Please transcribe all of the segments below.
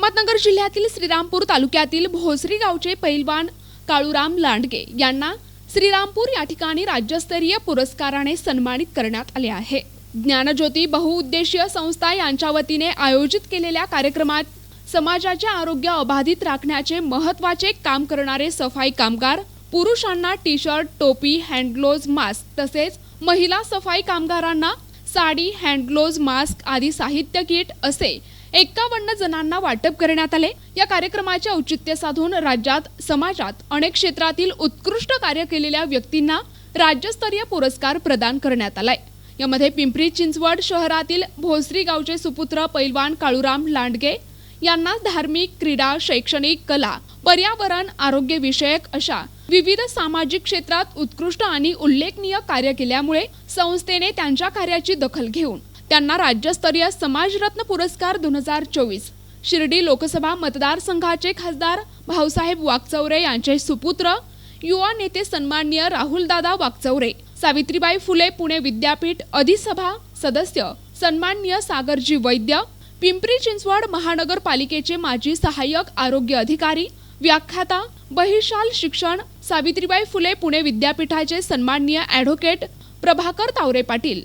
जिल्ह्यातील श्रीरामपूर तालुक्यातील भोसरी गावचे पैलवान काळूराम लांडगे यांना श्रीरामपूर या ठिकाणी राज्यस्तरीय पुरस्काराने सन्मानित करण्यात आले आहे. ज्ञानज्योती बहुउद्देशीय संस्था यांच्या वतीने आयोजित केलेल्या कार्यक्रमात समाजाचे आरोग्य अबाधित राखण्याचे महत्त्वाचे काम करणारे सफाई कामगार पुरुषांना टी शर्ट टोपी हँडग्लोज मास्क तसेच महिला सफाई कामगारांना साडी हँडग्लोज मास्क आदी साहित्य किट असे एक्कावन्न जणांना वाटप करण्यात आले. या कार्यक्रमाचे औचित्य साधून राज्यात समाजात अनेक क्षेत्रातील उत्कृष्ट कार्य केलेल्या व्यक्तींना राज्यस्तरीय पुरस्कार प्रदान करण्यात आलाय. यामध्ये पिंपरी चिंचवड शहरातील भोसरी गावचे सुपुत्र पैलवान काळूराम लांडगे यांना धार्मिक क्रीडा शैक्षणिक कला पर्यावरण आरोग्य विषयक अशा विविध सामाजिक क्षेत्रात उत्कृष्ट आणि उल्लेखनीय कार्य केल्यामुळे संस्थेने त्यांच्या कार्याची दखल घेऊन त्यांना राज्यस्तरीय समाजरत्न पुरस्कार दोन हजार चोवीस. शिर्डी लोकसभा मतदारसंघाचे खासदार भाऊसाहेब वाकचौरे यांचे सुपुत्र युवा नेते सन्माननीय राहुलदादा वाकचौरे सावित्रीबाई फुले पुणे विद्यापीठ अधिसभा सदस्य सन्माननीय सागरजी वैद्य पिंपरी चिंचवड महानगरपालिकेचे माजी सहाय्यक आरोग्य अधिकारी व्याख्याता बहिशाल शिक्षण सावित्रीबाई फुले पुणे विद्यापीठाचे सन्माननीय ॲडव्होकेट प्रभाकर तावरे पाटील.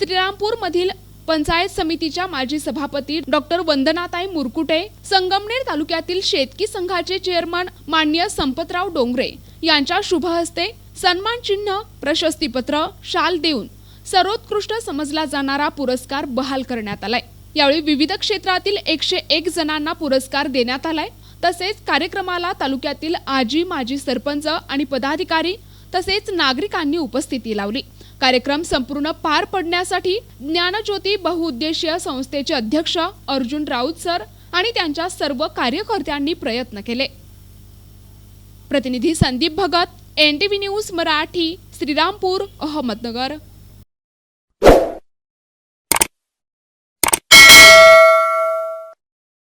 श्रीरामपूर मधील पंचायत समितीच्या माजी सभापती डॉक्टर वंदनाताई मुरकुटे संगमनेर तालुक्यातील शेतकी संघाचे चेअरमन मान्य संपतराव डोंगरे यांच्या शुभ हस्ते सन्मान चिन्ह प्रशस्तीपत्र शाल देऊन सर्वोत्कृष्ट समजला जाणारा पुरस्कार बहाल करण्यात आलाय. यावेळी विविध क्षेत्रातील एकशे एक जणांना पुरस्कार देण्यात आलाय. तसेच कार्यक्रमाला तालुक्यातील आजी माजी सरपंच आणि पदाधिकारी तसेच नागरिकांनी उपस्थिती लावली. कार्यक्रम संपूर्ण पार पडण्यासाठी ज्ञानज्योती बहुउद्देशीय संस्थेचे अध्यक्ष अर्जुन राऊत सर आणि त्यांच्या सर्व कार्यकर्त्यांनी प्रयत्न केले. प्रतिनिधी Sandeep Bhagat N T V news Marathi Shrirampur Ahmednagar.